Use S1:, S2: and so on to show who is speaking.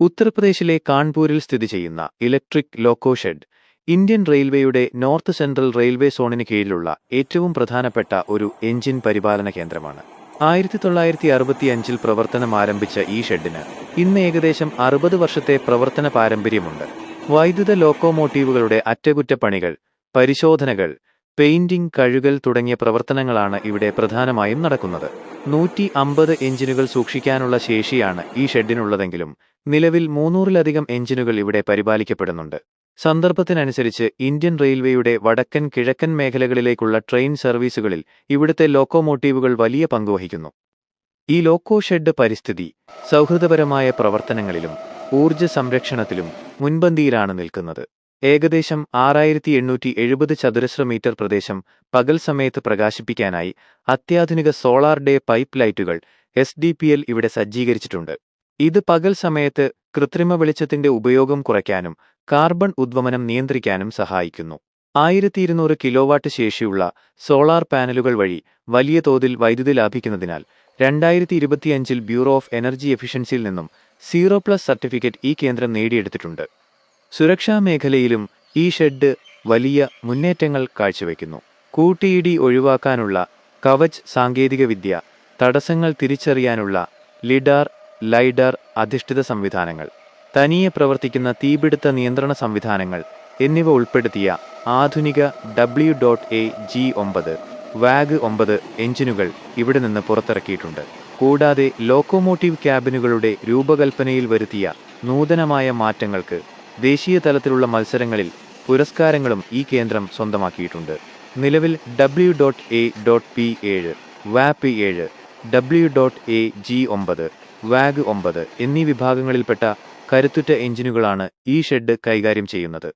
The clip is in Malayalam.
S1: ഉത്തർപ്രദേശിലെ കാൺപൂരിൽ സ്ഥിതി ചെയ്യുന്ന ഇലക്ട്രിക് ലോക്കോ ഷെഡ് ഇന്ത്യൻ റെയിൽവേയുടെ നോർത്ത് സെൻട്രൽ റെയിൽവേ സോണിന് കീഴിലുള്ള ഏറ്റവും പ്രധാനപ്പെട്ട ഒരു എഞ്ചിൻ പരിപാലന കേന്ദ്രമാണ്. ആയിരത്തി തൊള്ളായിരത്തി അറുപത്തിയഞ്ചിൽ പ്രവർത്തനം ആരംഭിച്ച ഈ ഷെഡിന് ഇന്ന് ഏകദേശം അറുപത് വർഷത്തെ പ്രവർത്തന പാരമ്പര്യമുണ്ട്. വൈദ്യുത ലോക്കോമോട്ടീവുകളുടെ അറ്റകുറ്റപ്പണികൾ പരിശോധനകൾ പെയിന്റിംഗ് കഴുകൽ തുടങ്ങിയ പ്രവർത്തനങ്ങളാണ് ഇവിടെ പ്രധാനമായും നടക്കുന്നത്. നൂറ്റി അമ്പത് എഞ്ചിനുകൾ സൂക്ഷിക്കാനുള്ള ശേഷിയാണ് ഈ ഷെഡിനുള്ളതെങ്കിലും നിലവിൽ മൂന്നൂറിലധികം എഞ്ചിനുകൾ ഇവിടെ പരിപാലിക്കപ്പെടുന്നുണ്ട്. സന്ദർഭത്തിനനുസരിച്ച് ഇന്ത്യൻ റെയിൽവേയുടെ വടക്കൻ കിഴക്കൻ മേഖലകളിലേക്കുള്ള ട്രെയിൻ സർവീസുകളിൽ ഇവിടുത്തെ ലോക്കോമോട്ടീവുകൾ വലിയ പങ്കുവഹിക്കുന്നു ഈ ലോക്കോ ഷെഡ് പരിസ്ഥിതി സൗഹൃദപരമായ പ്രവർത്തനങ്ങളിലും ഊർജ സംരക്ഷണത്തിലും മുൻപന്തിയിലാണ് നിൽക്കുന്നത്. ഏകദേശം ആറായിരത്തി എണ്ണൂറ്റി എഴുപത് ചതുരശ്ര മീറ്റർ പ്രദേശം പകൽ സമയത്ത് പ്രകാശിപ്പിക്കാനായി അത്യാധുനിക സോളാർ ഡേ പൈപ്പ് ലൈറ്റുകൾ എസ് ഡി പി എൽ ഇവിടെ സജ്ജീകരിച്ചിട്ടുണ്ട്. ഇത് പകൽ സമയത്ത് കൃത്രിമ വെളിച്ചത്തിന്റെ ഉപയോഗം കുറയ്ക്കാനും കാർബൺ ഉദ്വമനം നിയന്ത്രിക്കാനും സഹായിക്കുന്നു. ആയിരത്തി ഇരുന്നൂറ് കിലോവാട്ട് ശേഷിയുള്ള സോളാർ പാനലുകൾ വഴി വലിയ തോതിൽ വൈദ്യുതി ലാഭിക്കുന്നതിനാൽ രണ്ടായിരത്തി ഇരുപത്തിയഞ്ചിൽ ബ്യൂറോ ഓഫ് എനർജി എഫിഷ്യൻസിയിൽ നിന്നും സീറോ പ്ലസ് സർട്ടിഫിക്കറ്റ് ഈ കേന്ദ്രം നേടിയെടുത്തിട്ടുണ്ട്. സുരക്ഷാ മേഖലയിലും ഈ ഷെഡ് വലിയ മുന്നേറ്റങ്ങൾ കാഴ്ചവെക്കുന്നു. കൂട്ടിയിടി ഒഴിവാക്കാനുള്ള കവച് സാങ്കേതികവിദ്യ തടസ്സങ്ങൾ തിരിച്ചറിയാനുള്ള ലിഡാർ ലൈഡാർ അധിഷ്ഠിത സംവിധാനങ്ങൾ തനിയെ പ്രവർത്തിക്കുന്ന തീപിടുത്ത നിയന്ത്രണ സംവിധാനങ്ങൾ എന്നിവ ഉൾപ്പെടുത്തിയ ആധുനിക ഡബ്ല്യു ഡോട്ട് എ ജി ഒമ്പത് വാഗ് ഒമ്പത് എഞ്ചിനുകൾ ഇവിടെ നിന്ന് പുറത്തിറക്കിയിട്ടുണ്ട്. കൂടാതെ ലോക്കോമോട്ടീവ് ക്യാബിനുകളുടെ രൂപകൽപ്പനയിൽ വരുത്തിയ നൂതനമായ മാറ്റങ്ങൾക്ക് ദേശീയ തലത്തിലുള്ള മത്സരങ്ങളിൽ പുരസ്കാരങ്ങളും ഈ കേന്ദ്രം സ്വന്തമാക്കിയിട്ടുണ്ട്. നിലവിൽ W dot A dot P ഏഴ് വാപ് ഏഴ് ഡബ്ല്യു ഡോട്ട് എ ജി ഒമ്പത് വാഗ് ഒമ്പത് എന്നീ വിഭാഗങ്ങളിൽപ്പെട്ട കരുത്തുറ്റ എഞ്ചിനുകളാണ് ഈ ഷെഡ് കൈകാര്യം ചെയ്യുന്നത്.